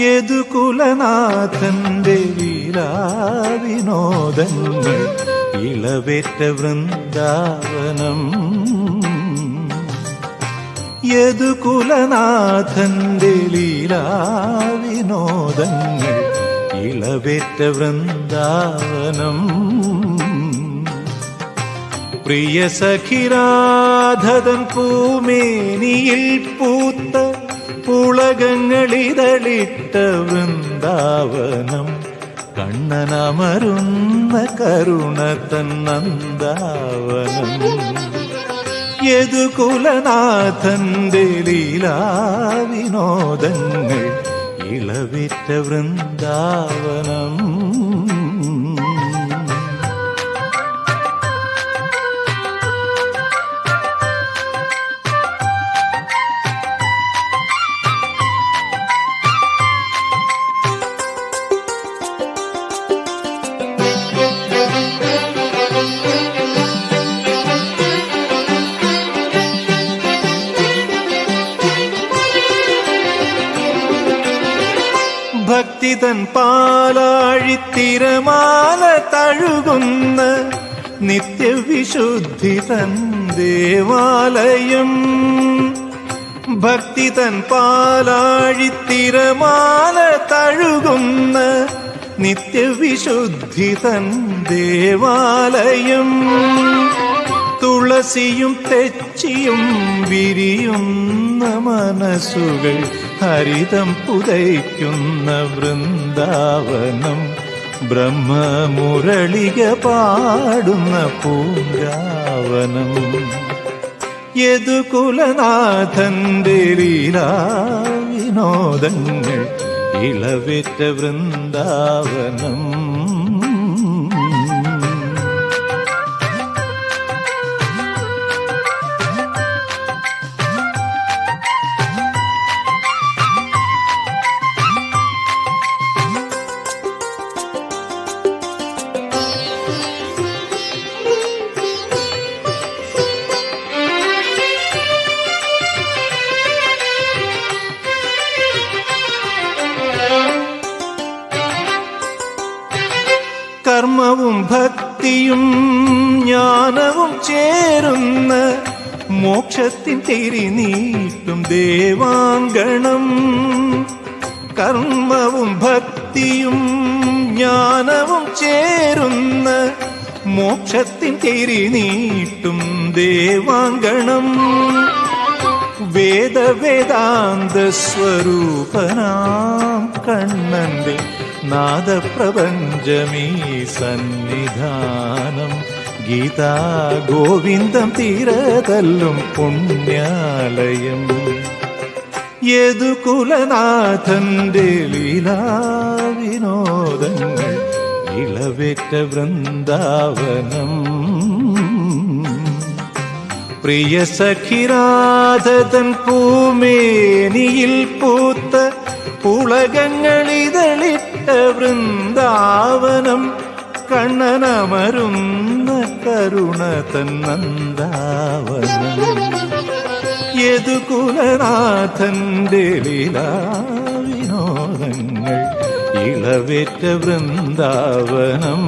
യദുകുലനാഥന്റെ ലീലാവിനോദങ്ങൾ ഇളവേറ്റ വൃന്ദാവനം. യദുകുലനാഥന്റെ ലീലാവിനോദങ്ങൾ ഇളവേറ്റ വൃന്ദാവനം. പ്രിയ സഖിരാധതൻ പൂമേനിയിൽ പൂത്ത പുളകങ്ങളിതളിട്ട വൃന്ദാവനം കണ്ണനമരുന്ന കരുണ തന്നന്ദാവനം യദുകുലനാഥന്റെ ലീലാവിനോദങ്ങൾ ഇളവിറ്റ വൃന്ദാവനം. ഭക്തിതൻ പാലാഴിത്തിരമാല തഴുകുന്ന നിത്യവിശുദ്ധി തൻ ദേവാലയം. ഭക്തി ഭക്തിതൻ പാലാഴിത്തിരമാല തഴുകുന്ന നിത്യവിശുദ്ധി തൻ ദേവാലയം. തുളസിയും തെച്ചിയും വിരിയുന്ന മനസ്സുകൾ ഹരിതം പുതയ്ക്കുന്ന വൃന്ദാവനം ബ്രഹ്മമുരളിക പാടുന്ന പൂങ്കാവനം. യദുകുലനാഥന്റെ ലീലാവിനോദങ്ങൾ ഇളവിറ്റ വൃന്ദാവനം. കർമ്മവും ഭക്തിയും ജ്ഞാനവും ചേരുന്ന മോക്ഷത്തിൻ തിരിനീട്ടും ദേവാങ്കണം. കർമ്മവും ഭക്തിയും ജ്ഞാനവും ചേരുന്ന മോക്ഷത്തിൻ തിരിനീട്ടും ദേവാങ്കണം. വേദവേദാന്ത സ്വരൂപനാം കണ്ണന്റെ നാദപ്രപഞ്ചമീ സന്നിധാനം ഗീതാ ഗോവിന്ദം തീരതല്ലും പുണ്യാലയം. യദുകുലനാഥന്റെ ലീലാവിനോദങ്ങൾ ഇളവേറ്റ വൃന്ദാവനം. പ്രിയ സഖിരാധതൻ പൂമേനിയിൽ പൂത്ത പുളകങ്ങളിതളിട്ട വൃന്ദാവനം കണ്ണനമരുന്ന കരുണ തന്നന്ദാവനം. യദുകുലനാഥന്റെ ലീലാവിനോദങ്ങൾ ഇളവേറ്റ വൃന്ദാവനം.